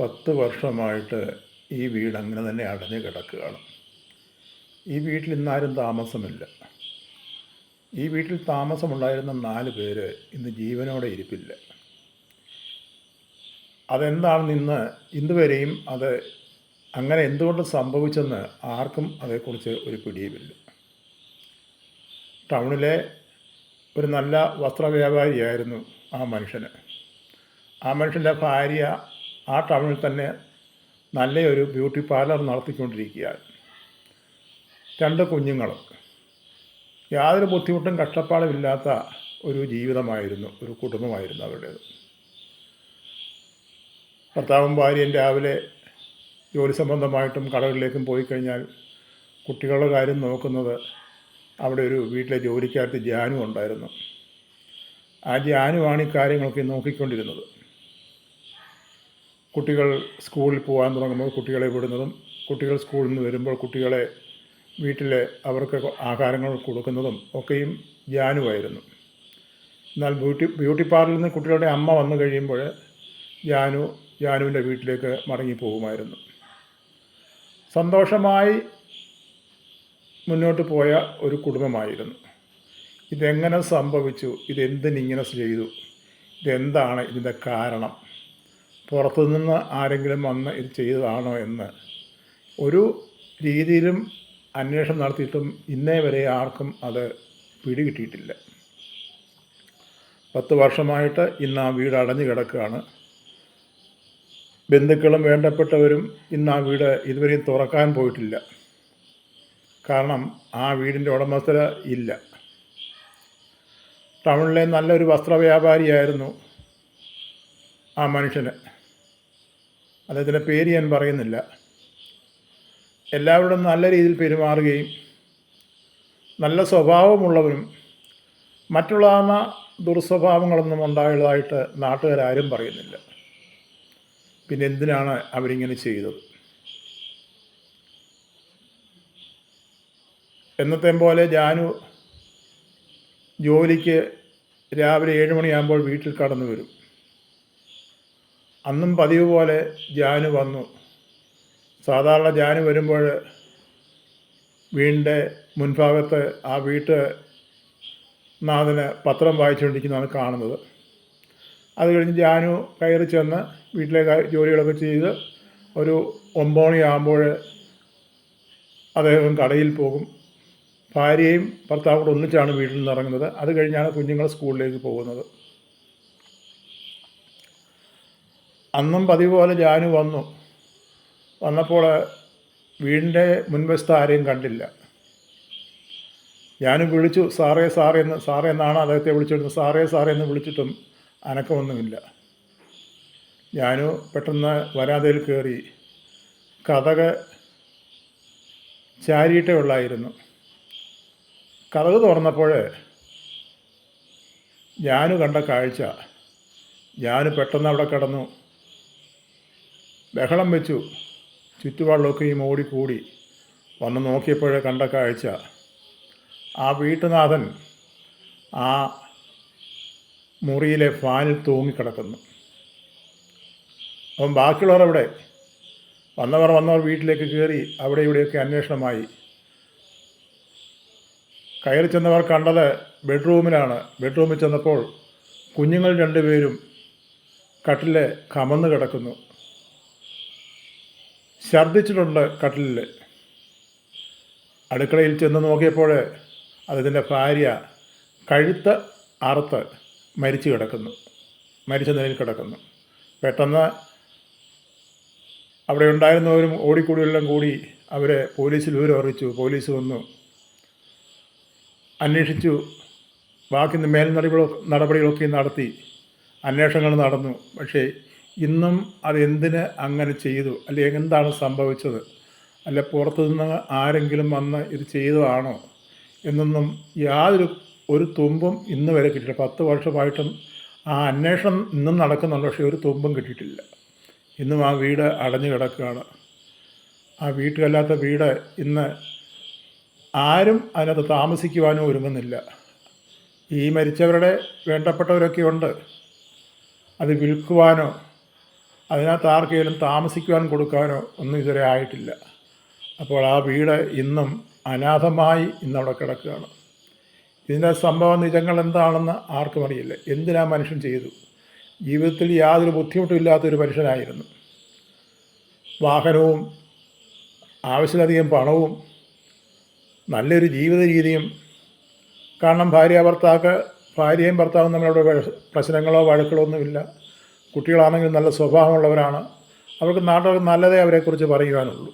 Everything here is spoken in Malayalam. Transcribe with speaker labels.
Speaker 1: പത്ത് വർഷമായിട്ട് ഈ വീട് അങ്ങനെ തന്നെ അടഞ്ഞു കിടക്കുകയാണ്. ഈ വീട്ടിൽ ഇന്നാരും താമസമില്ല. ഈ വീട്ടിൽ താമസമുണ്ടായിരുന്ന നാല് പേര് ഇന്ന് ജീവനോടെ ഇരിപ്പില്ല. അതെന്താണെന്ന് ഇന്ന് ഇന്നുവരെയും അത് അങ്ങനെ എന്തുകൊണ്ട് സംഭവിച്ചെന്ന് ആർക്കും അതേക്കുറിച്ച് ഒരു പിടിയുമില്ല. ടൗണിലെ ഒരു നല്ല വസ്ത്രവ്യാപാരിയായിരുന്നു ആ മനുഷ്യന്. ആ മനുഷ്യന്റെ ഭാര്യ ആ ടൗണിൽ തന്നെ നല്ലൊരു ബ്യൂട്ടി പാർലർ നടത്തിക്കൊണ്ടിരിക്കുകയാണ്. രണ്ട് കുഞ്ഞുങ്ങൾ യാതൊരു ബുദ്ധിമുട്ടും കഷ്ടപ്പാടും ഇല്ലാത്ത ഒരു ജീവിതമായിരുന്നു ഒരു കുടുംബമായിരുന്നു അവരുടേത്. ഭർത്താവും ഭാര്യയും രാവിലെ ജോലി സംബന്ധമായിട്ടും കടകളിലേക്കും പോയി കഴിഞ്ഞാൽ കുട്ടികളുടെ കാര്യം നോക്കുന്നത് അവിടെ ഒരു വീട്ടിലെ ജോലിക്കാരത്തി ജാനു ഉണ്ടായിരുന്നു. ആ ജാനുവാണ് ഈ കാര്യങ്ങളൊക്കെ നോക്കിക്കൊണ്ടിരുന്നത്. കുട്ടികൾ സ്കൂളിൽ പോകാൻ തുടങ്ങുമ്പോൾ കുട്ടികളെ വിടുന്നതും കുട്ടികൾ സ്കൂളിൽ നിന്ന് വരുമ്പോൾ കുട്ടികളെ വീട്ടിൽ അവർക്ക് ആഹാരങ്ങൾ കൊടുക്കുന്നതും ഒക്കെയും ജാനുവായിരുന്നു എന്നാൽ ബ്യൂട്ടി ബ്യൂട്ടി പാർലറിൽ നിന്ന് കുട്ടികളുടെ അമ്മ വന്നു കഴിയുമ്പോൾ ജാനു ജാനുവിന്റെ വീട്ടിലേക്ക് മടങ്ങിപ്പോകുമായിരുന്നു. സന്തോഷമായി മുന്നോട്ട് പോയ ഒരു കുടുംബമായിരുന്നു. ഇതെങ്ങനെ സംഭവിച്ചു? ഇതെന്തിനിങ്ങനെ ചെയ്തു? ഇതെന്താണ് ഇതിന്റെ കാരണം? പുറത്തുനിന്ന് ആരെങ്കിലും വന്ന് ഇത് ചെയ്തതാണോ എന്ന്. ഒരു രീതിയിലും അന്വേഷണം നടത്തിയിട്ടും ഇന്നേ വരെ ആർക്കും അത് പിടികിട്ടിയിട്ടില്ല. പത്ത് വർഷമായിട്ട് ഇന്ന് ആ വീട് അടഞ്ഞു കിടക്കുകയാണ്. ബന്ധുക്കളും വേണ്ടപ്പെട്ടവരും ഇന്ന് ആ വീട് ഇതുവരെയും തുറക്കാൻ പോയിട്ടില്ല. കാരണം ആ വീടിന്റെ ഉടമസ്ഥത ഇല്ല. ടൗണിലെ നല്ലൊരു വസ്ത്രവ്യാപാരിയായിരുന്നു ആ മനുഷ്യന്. അദ്ദേഹത്തിന്റെ പേര് ഞാൻ പറയുന്നില്ല. എല്ലാവരോടും നല്ല രീതിയിൽ പെരുമാറുകയും നല്ല സ്വഭാവമുള്ളവരും മറ്റുള്ള ദുർസ്വഭാവങ്ങളൊന്നും ഉണ്ടായതായിട്ട് നാട്ടുകാരും പറയുന്നില്ല. പിന്നെ എന്തിനാണ് അവരിങ്ങനെ ചെയ്തത്? എന്നത്തെ പോലെ ജാനു ജോലിക്ക് രാവിലെ ഏഴ് മണിയാകുമ്പോൾ വീട്ടിൽ കടന്നു വരും. അന്നും പതിവ് പോലെ ജാനു വന്നു. സാധാരണ ജാനു വരുമ്പോൾ വീടിന്റെ മുൻഭാഗത്ത് ആ വീട്ട് നാഥന് പത്രം വായിച്ചുകൊണ്ടിരിക്കുന്നതാണ് കാണുന്നത്. അത് കഴിഞ്ഞ് ജാനു കയറി ചെന്ന് വീട്ടിലെ ജോലികളൊക്കെ ചെയ്ത് ഒരു ഒമ്പത് ആകുമ്പോൾ അദ്ദേഹം കടയിൽ പോകും. ഭാര്യയും ഭർത്താവും കൂടെ ഒന്നിച്ചാണ് വീട്ടിൽ നിന്ന് ഇറങ്ങുന്നത്. അത് കഴിഞ്ഞാണ് കുഞ്ഞുങ്ങൾ സ്കൂളിലേക്ക് പോകുന്നത്. അന്നും പതിവ് പോലെ ജാനു വന്നു. വന്നപ്പോൾ വീടിന്റെ മുൻവശത്ത് ആരെയും കണ്ടില്ല. ഞാൻ വിളിച്ചു സാറേ സാറേ എന്ന് സാറേ എന്നാണ് അദ്ദേഹത്തെ വിളിച്ചിരുന്നത്. സാറേ സാറേ എന്ന് വിളിച്ചിട്ടും അനക്കമൊന്നുമില്ല. ഞാനു പെട്ടെന്ന് വരാതയിൽ കയറി കഥക ചാരിയിട്ടേ ഉള്ളായിരുന്നു. കഥക് തുറന്നപ്പോൾ ഞാനു കണ്ട കാഴ്ച. ഞാൻ പെട്ടെന്ന് അവിടെ കിടന്നു. ബഹളം വെച്ചു. ചുറ്റുപാടിലൊക്കെയും ഓടിക്കൂടി വന്ന് നോക്കിയപ്പോഴേ കണ്ട കാഴ്ച. ആ വീട്ടുനാഥൻ ആ മുറിയിലെ ഫാനിൽ തൂങ്ങിക്കിടക്കുന്നു. അപ്പം ബാക്കിയുള്ളവർ അവിടെ വന്നവർ വന്നവർ വീട്ടിലേക്ക് കയറി അവിടെ ഇവിടെയൊക്കെ അന്വേഷണമായി. കയറി ചെന്നവർ കണ്ടത് ബെഡ്റൂമിലാണ്. ബെഡ്റൂമിൽ ചെന്നപ്പോൾ കുഞ്ഞുങ്ങൾ രണ്ടുപേരും കട്ടിൽ കമന്ന് കിടക്കുന്നു. ഛർദ്ദിച്ചിട്ടുണ്ട് കട്ടിലിൽ അടുക്കളയിൽ ചെന്ന് നോക്കിയപ്പോൾ അതിന്റെ ഭാര്യ കഴുത്ത് അറുത്ത് മരിച്ചു കിടക്കുന്നു. മരിച്ച നിലയിൽ കിടക്കുന്നു. പെട്ടെന്ന് അവിടെ ഉണ്ടായിരുന്നവരും ഓടിക്കൂടിയെല്ലാം കൂടി അവരെ പോലീസിൽ വിവരം അറിയിച്ചു. പോലീസ് വന്നു. അന്വേഷിച്ചു. ബാക്കി മേൽ നടപടികളൊക്കെ നടപടികളൊക്കെ നടത്തി. അന്വേഷണങ്ങൾ നടന്നു. പക്ഷേ ഇന്നും അതെന്തിന് അങ്ങനെ ചെയ്തു? അല്ലെങ്കിൽ എന്താണ് സംഭവിച്ചത്? അല്ല പുറത്തുനിന്ന് ആരെങ്കിലും വന്ന് ഇത് ചെയ്തതാണോ? എന്നൊന്നും യാതൊരു ഒരു തുമ്പും ഇന്ന് വരെ കിട്ടിയില്ല പത്ത് വർഷമായിട്ടും ആ അന്വേഷണം ഇന്നും നടക്കുന്നുണ്ട്. പക്ഷേ ഒരു തുമ്പും കിട്ടിയിട്ടില്ല. ഇന്നും ആ വീട് അടഞ്ഞു കിടക്കുകയാണ്. ആ വീട്ടിലല്ലാത്ത വീട് ഇന്ന് ആരും അതിനകത്ത് താമസിക്കുവാനും ഒരുങ്ങുന്നില്ല. ഈ മരിച്ചവരുടെ വേണ്ടപ്പെട്ടവരൊക്കെ ഉണ്ട്. അത് വിൽക്കുവാനോ അതിനകത്ത് ആർക്കെങ്കിലും താമസിക്കുവാൻ കൊടുക്കാനോ ഒന്നും ഇതുവരെ ആയിട്ടില്ല. അപ്പോൾ ആ വീട് ഇന്നും അനാഥമായി ഇന്നവിടെ കിടക്കുകയാണ്. ഇതിന്റെ സംഭവ നിജങ്ങൾ എന്താണെന്ന് ആർക്കും അറിയില്ല. എന്തിനാ മനുഷ്യൻ ചെയ്തു? ജീവിതത്തിൽ യാതൊരു ബുദ്ധിമുട്ടും ഇല്ലാത്തൊരു മനുഷ്യനായിരുന്നു. വാഹനവും ആവശ്യത്തിലധികം പണവും നല്ലൊരു ജീവിത രീതിയും. കാരണം ഭാര്യ ഭർത്താക്ക് ഭാര്യയും ഭർത്താവും തമ്മിലവിടെ പ്രശ്നങ്ങളോ വഴക്കുകളോ ഒന്നുമില്ല. കുട്ടികളാണെങ്കിൽ നല്ല സ്വഭാവമുള്ളവരാണ്. അവർക്ക് നാട്ടുകാർക്ക് നല്ലതേ അവരെക്കുറിച്ച് പറയുവാനുള്ളൂ.